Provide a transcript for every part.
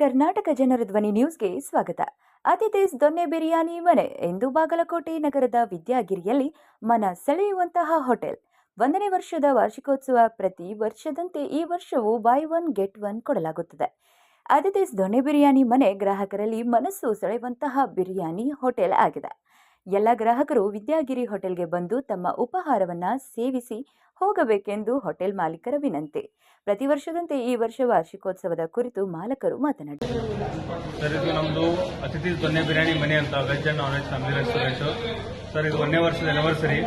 ಕರ್ನಾಟಕ ಜನರ ಧ್ವನಿ ನ್ಯೂಸ್ಗೆ ಸ್ವಾಗತ. ಅತಿಥಿಸ್ ದೊನ್ನೆ ಬಿರಿಯಾನಿ ಮನೆ ಎಂದು ಬಾಗಲಕೋಟೆ ನಗರದ ವಿದ್ಯಾಗಿರಿಯಲ್ಲಿ ಮನ ಸೆಳೆಯುವಂತಹ ಹೋಟೆಲ್. ಒಂದನೇ ವರ್ಷದ ವಾರ್ಷಿಕೋತ್ಸವ ಪ್ರತಿ ವರ್ಷದಂತೆ ಈ ವರ್ಷವೂ ಬೈ ಒನ್ ಗೆಟ್ ಒನ್ ಕೊಡಲಾಗುತ್ತದೆ. ಅತಿಥಿಸ್ ದೊಣ್ಣೆ ಬಿರಿಯಾನಿ ಮನೆ ಗ್ರಾಹಕರಲ್ಲಿ ಮನಸ್ಸು ಸೆಳೆಯುವಂತಹ ಬಿರಿಯಾನಿ ಹೋಟೆಲ್ ಆಗಿದೆ. ಎಲ್ಲ ಗ್ರಾಹಕರು ವಿದ್ಯಾಗಿರಿ ಹೋಟೆಲ್ಗೆ ಬಂದು ತಮ್ಮ ಉಪಹಾರವನ್ನ ಸೇವಿಸಿ ಹೋಗಬೇಕೆಂದು ಹೋಟೆಲ್ ಮಾಲೀಕರ ವಿನಂತಿ. ಪ್ರತಿ ವರ್ಷದಂತೆ ಈ ವರ್ಷ ವಾರ್ಷಿಕೋತ್ಸವದ ಕುರಿತು ಮಾಲಕರು ಮಾತನಾಡಿದರು. ಸರ್, ಇದು ಅತಿಥಿ ದೊನ್ನೆ ಬಿರಿಯಾನಿ ಮನೆ ಅಂತ ವೆಜ್ ಫ್ಯಾಮಿಲಿ ರೆಸ್ಟೋರೆಂಟ್ ಸರ್, ಇದು ವರ್ಷದ anniversary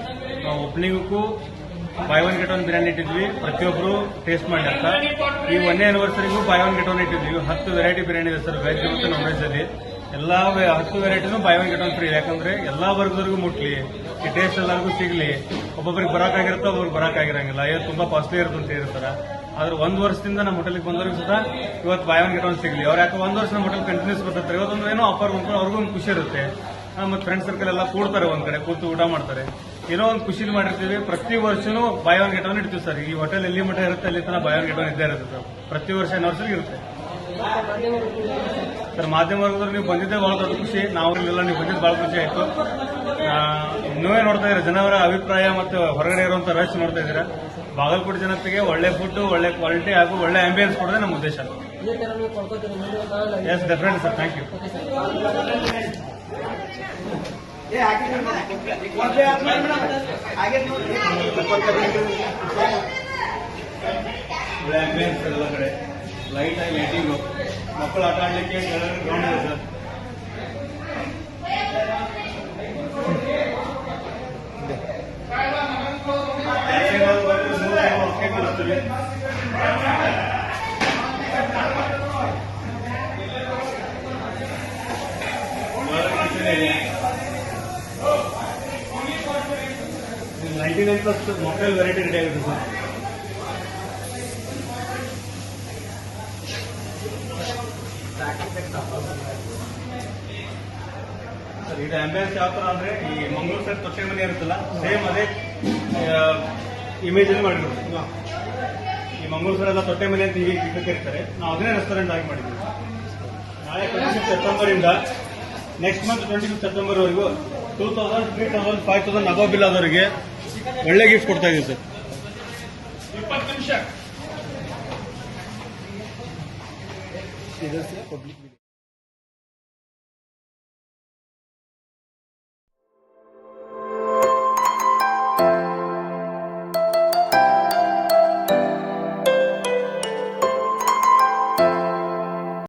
buy one get one biryani ಇಟ್ಟಿದ್ವಿ. ಪ್ರತಿಯೊಬ್ಬರು ಟೇಸ್ಟ್ ಮಾಡಿ ಅಂತ. ಈ ಒನ್ ಆನಿವರ್ಸರಿಗೂ ಬೈ ಒನ್ ಗೆಟ್ ಒನ್ ಇಟ್ಟಿದ್ವಿ. ಹತ್ತು ವೆರೈಟಿ ಬಿರಿಯಾನಿ ಇದೆ ಸರ್ ವೆಜ್ ಮತ್ತು ನಾನ್ ವೆಜ್ ಅಲ್ಲಿ. ಎಲ್ಲಾ ಹತ್ತು ವೆರೈಟಿನೂ buy one get one free ಯಾಕಂದ್ರೆ ಎಲ್ಲಾ ವರ್ಗದವರಿಗೂ ಮುಟ್ಲಿ. ಈ ಟೇಸ್ಟ್ ಎಲ್ಲರಿಗೂ ಸಿಗ್ಲಿ. ಒಬ್ಬೊಬ್ಬರಿಗೆ ಬರೋಕ್ಕಾಗಿರುತ್ತೆ ಒಬ್ಬರಿಗೆ ಬರೋಕ್ಕಾಗಿರಂಗಿಲ್ಲ ಇದು ತುಂಬಾ ಕಾಸ್ಟ್ಲಿ ಇರುತ್ತೆ ಅಂತ ಹೇಳ್ತಾರೆ ಆದ್ರೆ ಒಂದ್ ವರ್ಷದಿಂದ ನಮ್ಮ ಹೋಟೆಲ್ಗೆ ಬಂದವ್ರಿಗೆ ಸುತ್ತ ಇವತ್ತು ಬೈ ಒನ್ ಗೆಟ್ ಒನ್ ಸಿಗ್ಲಿ. ಅವ್ರು ಯಾಕೆ ಒಂದ್ ವರ್ಷ ನಮ್ಮ ಹೋಟೆಲ್ ಕಂಟಿನ್ಯೂಸ್ ಬರ್ತಾರೆ ಇವತ್ತೊಂದು ಏನೋ ಆಫರ್ ಬಂತು ಅವ್ರಿಗೂ ಒಂದು ಖುಷಿ ಇರುತ್ತೆ. ಮತ್ತೆ ಫ್ರೆಂಡ್ ಸರ್ಕಲ್ ಎಲ್ಲ ಕೂಡ್ತಾರೆ ಒಂದ್ ಕಡೆ, ಕೂತು ಊಟ ಮಾಡ್ತಾರೆ. ಏನೋ ಒಂದು ಖುಷಿಲಿ ಮಾಡಿರ್ತೀವಿ. ಪ್ರತಿ ವರ್ಷನೂ ಬಾಯ್ ಒನ್ ಗೆಟ್ ಒನ್ ಇಡ್ತೀವಿ ಸರ್ ಈ ಹೋಟೆಲ್ ಎಲ್ಲಿ ಮಠ ಇರುತ್ತೆ, ಅಲ್ಲಿ ತನಕ ಬಾಯ್ ಒನ್ ಗೆಟ್ ಒನ್ ಇದ್ದೇ ಇರುತ್ತೆ ಸರ್ ಪ್ರತಿ ವರ್ಷ ನರ್ಸರಿ ಇರುತ್ತೆ. ಸರ್ ಮಾಧ್ಯಮ ವರ್ಗದವ್ರು ನೀವು ಬಂದಿದ್ದೇ ಬಹಳ ದೊಡ್ಡ ಖುಷಿ. ನಾವು ಇಲ್ಲೆಲ್ಲ ನೀವು ಬಂದಿದ್ದು ಬಹಳ ಖುಷಿ ಆಯ್ತು. ನೀವೇ ನೋಡ್ತಾ ಇದ್ದೀರಾ? ಜನವರ ಅಭಿಪ್ರಾಯ ಮತ್ತು ಹೊರಗಡೆ ಇರುವಂತ ರಶ್ ನೋಡ್ತಾ ಇದ್ದೀರಾ? ಬಾಗಲಕೋಟೆ ಜನತೆಗೆ ಒಳ್ಳೆ ಫುಡ್ ಒಳ್ಳೆ ಕ್ವಾಲಿಟಿ ಹಾಗೂ ಒಳ್ಳೆ ಆಂಬಿಯನ್ಸ್ ಕೊಡೋದೇ ನಮ್ಮ ಉದ್ದೇಶ. Yes definite sir thank you ಒಳ್ಳೆ ಆಂಬಿಯನ್ಸ್ ಎಲ್ಲ ಕಡೆ. ಲೈಟ್ ಆಗಿ ಮಕ್ಕಳು ಆಟ ಆಡ್ಲಿಕ್ಕೆ ಗ್ರೌಂಡ್ ಇದೆ sir ninety nine plus mobile variety ready ಆಗುತ್ತೆ ಸರ್. ಸರ್ ಇದು ಆಂಬ್ಯುಲೆನ್ಸ್ ಯಾವ ತರ ಅಂದ್ರೆ ಈ ಮಂಗಳೂರು ಸೈಡ್ ತೊಟ್ಟೆ ಮನೆ ಇರುತ್ತಲ್ಲ ಸೇಮ್ ಅದೇ ಇಮೇಜ್ ಮಾಡಿರೋದು. ಈ ಮಂಗಳೂರು ಸೈಡ್ ಎಲ್ಲ ತೊಟ್ಟೆ ಮನೆ ಅಂತ ಹೀಗೆ ಕರೀತಾರೆ ನಾವು ಅದನ್ನೇ ರೆಸ್ಟೋರೆಂಟ್ ಆಗಿ ಮಾಡಿದ್ವಿ ನಾಳೆ ಟ್ವೆಂಟಿ ಸೆಪ್ಟೆಂಬರ್ ಇಂದ next month twenty fifth September ವರೆಗೂ two thousand three thousand five thousand above bill ಆದವರಿಗೆ ಒಳ್ಳೆ ಗಿಫ್ಟ್ ಕೊಡ್ತಾ ಇದೀವಿ ಸರ್. ಇದೇ ಪಬ್ಲಿಕ್